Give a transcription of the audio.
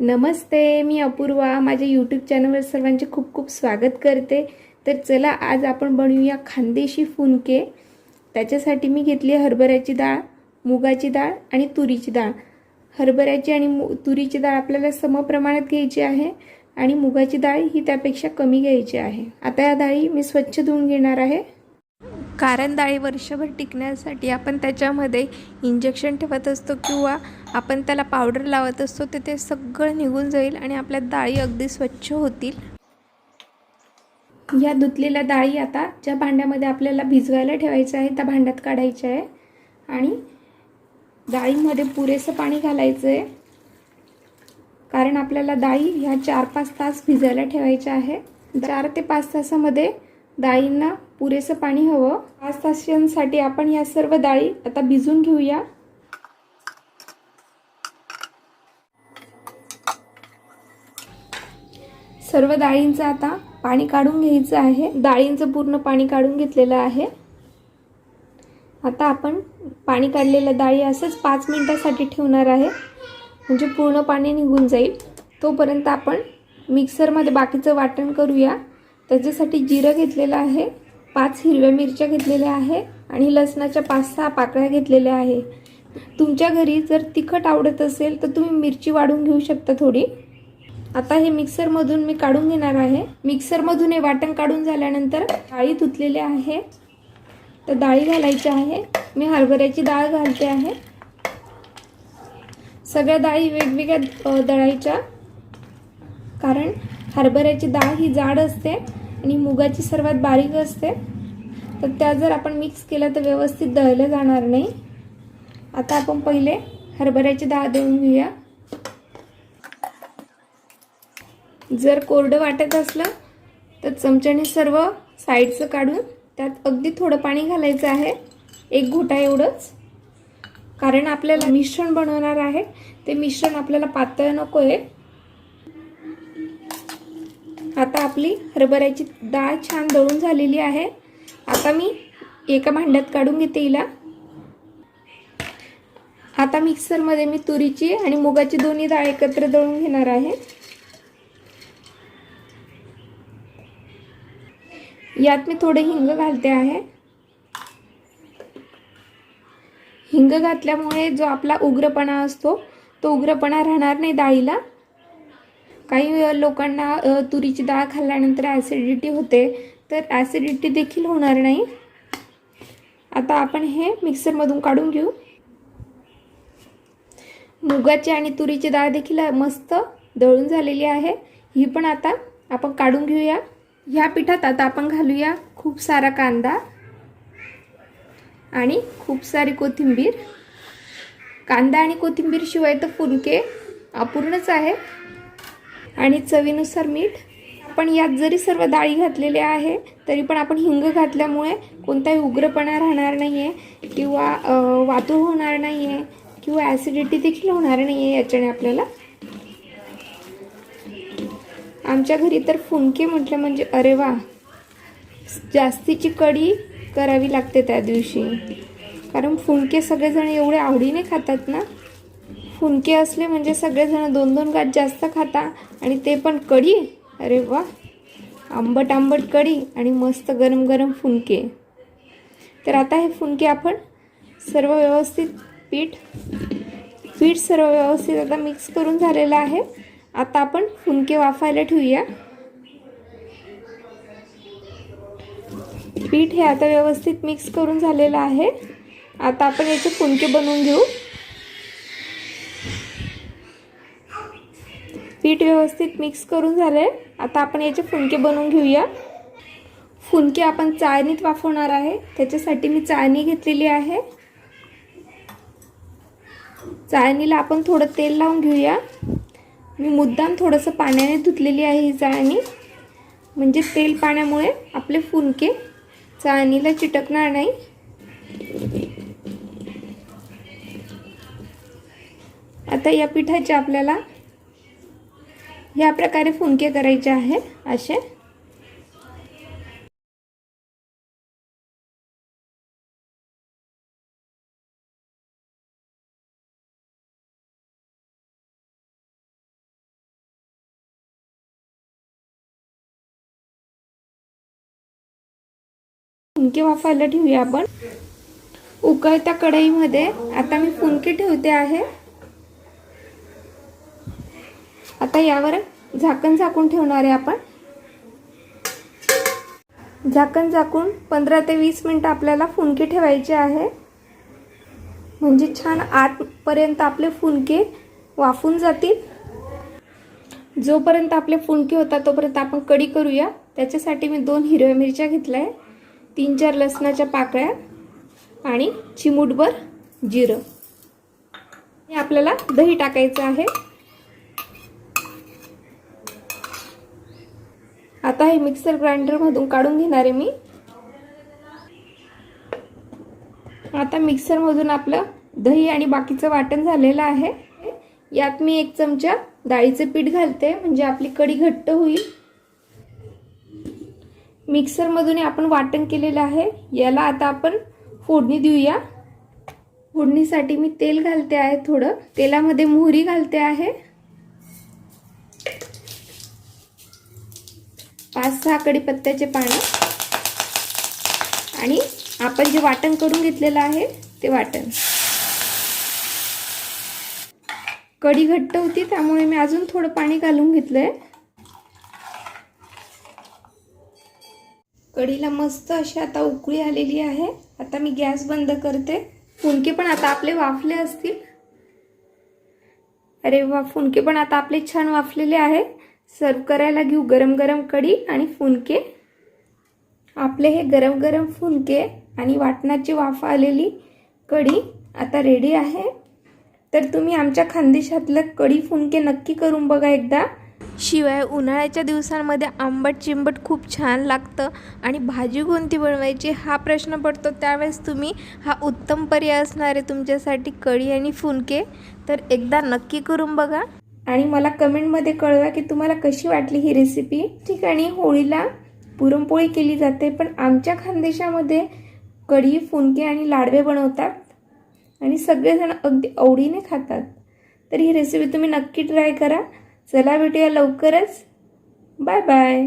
नमस्ते मी अपूर्वा. माझ्या यूट्यूब चॅनलवर सर्वांचे खूप खूप स्वागत करते. तर चला आज आपण बनवूया खानदेशी फुनके. त्याच्यासाठी मी घेतली आहे हरभऱ्याची डाळ मुगाची डाळ आणि तुरीची डाळ. हरभऱ्याची आणि मु तुरीची डाळ आपल्याला समप्रमाणात घ्यायची आहे आणि मुगाची डाळ ही त्यापेक्षा कमी घ्यायची आहे. आता या डाळी मी स्वच्छ धुवून घेणार आहे. कारण डाळी वर्षभर टिकण्यासाठी आपण त्याच्यामध्ये इंजेक्शन ठेवत असतो किंवा आपण त्याला पावडर लावत असतो तर ते सगळं निघून जाईल आणि आपल्या डाळी अगदी स्वच्छ होतील. या धुतलेल्या डाळी आता ज्या भांड्यामध्ये आपल्याला भिजवायला ठेवायचं आहे त्या भांड्यात काढायच्या आहे. आणि डाळीमध्ये पुरेसं पाणी घालायचं आहे. कारण आपल्याला डाळी ह्या चार पाच तास भिजायला ठेवायच्या आहे. चार ते पाच तासामध्ये डाळींना पुरेसं पाणी हवं. पाच तासांसाठी आपण या सर्व डाळी आता भिजून घेऊया. सर्व डाळींचं आता पाणी काढून घ्यायचं आहे. डाळींचं पूर्ण पाणी काढून घेतलेलं आहे. आता आपण पाणी काढलेल्या डाळी असंच पाच मिनिटासाठी ठेवणार आहे. म्हणजे पूर्ण पाणी निघून जाईल. तोपर्यंत आपण मिक्सरमध्ये बाकीचं वाटण करूया. त्याच्यासाठी जिरं घेतलेलं आहे. पाच हिरव्या मिरच्या घेतलेल्या आहे आणि लसणाच्या पाच सहा पाकळ्या घेतलेल्या आहे. तुमच्या घरी जर तिखट आवडत असेल तर तुम्ही मिरची वाढून घेऊ शकता थोडी. आता हे मिक्सरमधून मी काढून घेणार आहे. मिक्सरमधून हे वाटण काढून झाल्यानंतर डाळी धुतलेल्या आहे. तर डाळी घालायची आहे. मी हरभऱ्याची डाळ घालते आहे. सगळ्या डाळी वेगवेगळ्या दळायच्या. कारण हरभऱ्याची डाळ ही जाड असते. आणि मुगाची सर्वात बारीक असते. तर त्या जर आपण मिक्स केलं तर व्यवस्थित दळलं जाणार नाही. आता आपण पहिले हरभऱ्याची डाळ दळून घेऊया. जर कोरडं वाटत असलं तर चमच्याने सर्व साईडचं काढून त्यात अगदी थोडं पाणी घालायचं आहे. एक घोटा एवढंच. कारण आपल्याला मिश्रण बनवणार आहे. ते मिश्रण आपल्याला पातळ नको आहे आता आपली हरभऱ्याची डाळ छान दळून झालेली आहे. आता मी एका भांड्यात काढून घेते हिला. आता मिक्सरमध्ये मी तुरीची आणि मुगाची दोन्ही डाळ एकत्र दळून घेणार आहे. यात मी थोडे हिंग घालते आहे. हिंग घातल्यामुळे जो आपला उग्रपणा असतो तो उग्रपणा राहणार नाही डाळीला. काही लोकांना तुरीची डाळ खाल्ल्यानंतर ॲसिडिटी होते. तर ॲसिडिटी देखील होणार नाही. आता आपण हे मिक्सरमधून काढून घेऊ. मुगाची आणि तुरीची डाळ देखील मस्त दळून झालेली आहे. ही पण आता आपण काढून घेऊया. ह्या पिठात आता आपण घालूया खूप सारा कांदा आणि खूप सारी कोथिंबीर. कांदा आणि कोथिंबीरशिवाय तर फुलके अपूर्णच आहे आणि चवीनुसार मीठ. पण यात जरी सर्व डाळी घातलेल्या आहे तरी पण आपण हिंग घातल्यामुळे कोणताही उग्रपणा राहणार नाही आहे किंवा वातू होणार नाही आहे किंवा ॲसिडिटी देखील होणार नाही आहे याच्याने आपल्याला. आमच्या घरी तर फुंके म्हटलं म्हणजे अरे वा! जास्तीची कढी करावी लागते त्या दिवशी. कारण फुंके सगळेजण एवढे आवडीने खातात ना फुनके असले म्हणजे सगळेजण दोन दोन गाठ जास्त खाता आणि ते पण कढी? अरे वा. आंबट आंबट कढी आणि मस्त गरम गरम फुनके. तर आता हे फुनके आपण सर्व व्यवस्थित पीठ पीठ सर्व व्यवस्थित आता मिक्स करून झालेलं आहे. आता आपण फुनके वाफायला ठेवूया. पीठ हे आता व्यवस्थित मिक्स करून झालेलं आहे. आता आपण याचे फुनके बनवून घेऊ. पीठ व्यवस्थित मिक्स करून झाले आता आपण याचे फुनके बनवून घेऊया. फुनके आपण चाळणीत वाफवणार आहे. त्याच्यासाठी मी चाळणी घेतलेली आहे. चाळणीला आपण थोडं तेल लावून घेऊया. मी मुद्दाम थोडंसं पाण्याने धुतलेली आहे ही चाळणी. म्हणजे तेल पाण्यामुळे आपले फुनके चाळणीला चिटकणार नाही. आता या पिठाचे आपल्याला ह्या प्रकारे फुंके करायचे आहे असे. फुंके वाफायला ठेवूया आपण. उकळत्या कढईमध्ये आता मी फुंके ठेवते आहे. आता यावर झाकण झाकून ठेवणार आहे आपण. झाकण झाकून पंधरा ते वीस मिनटं आपल्याला फुनके ठेवायचे आहे. म्हणजे छान आतपर्यंत आपले फुनके वाफून जातील. जोपर्यंत आपले फुनके होतात तोपर्यंत आपण कढी करूया. त्याच्यासाठी मी दोन हिरव्या मिरच्या घेतल्या आहे तीन चार लसणाच्या पाकळ्या आणि चिमूटभर जिरं. हे आपल्याला दही टाकायचं आहे. आता हे मिक्सर ग्राइंडरमधून काढून घेणार आहे मी. आता मिक्सरमधून आपलं दही आणि बाकीचं वाटण झालेलं आहे. यात मी एक चमचा डाळीचं पीठ घालते म्हणजे आपली कढी घट्ट होईल. मिक्सरमधून आपण वाटण केलेलं आहे. याला आता आपण फोडणी देऊया. फोडणीसाठी मी तेल घालते आहे थोडं. तेलामध्ये मोहरी घालते आहे. पाच सहा कडीपत्त्याचे पानं. आणि आपण जे वाटण करून घेतलेलं आहे ते वाटण. कढी घट्ट होती त्यामुळे मी अजून थोडं पाणी घालून घेतलं आहे कढीला मस्त अशी आता उकळी आलेली आहे. आता मी गॅस बंद करते. फुनके पण आता आपले वाफले असतील. अरे वा फुनके पण आता आपले छान वाफलेले आहे सर्व करायला घेऊ गरम गरम कढी आणि फुनके आपले हे गरम गरम फुनके आणि वाटणाची वाफ आलेली कढी आता रेडी आहे. तर तुम्ही आमच्या खानदेशातलं कढी फुनके नक्की करून बघा एकदा. शिवाय उन्हाळ्याच्या दिवसांमध्ये आंबट चिंबट खूप छान लागतं आणि भाजी कोणती बनवायची हा प्रश्न पडतो. त्यावेळेस तुम्ही हा उत्तम पर्याय असणार आहे तुमच्यासाठी कढी आणि फुनके तर एकदा नक्की करून बघा. आणि मला कमेंटमध्ये कळवा की तुम्हाला कशी वाटली ही रेसिपी ठिकाणी होळीला पुरणपोळी केली जाते पण आमच्या खानदेशामध्ये कढी फुनके आणि लाडवे बनवतात आणि सगळेजण अगदी आवडीने खातात. तर ही रेसिपी तुम्ही नक्की ट्राय करा. चला भेटूया लवकरच. Bye bye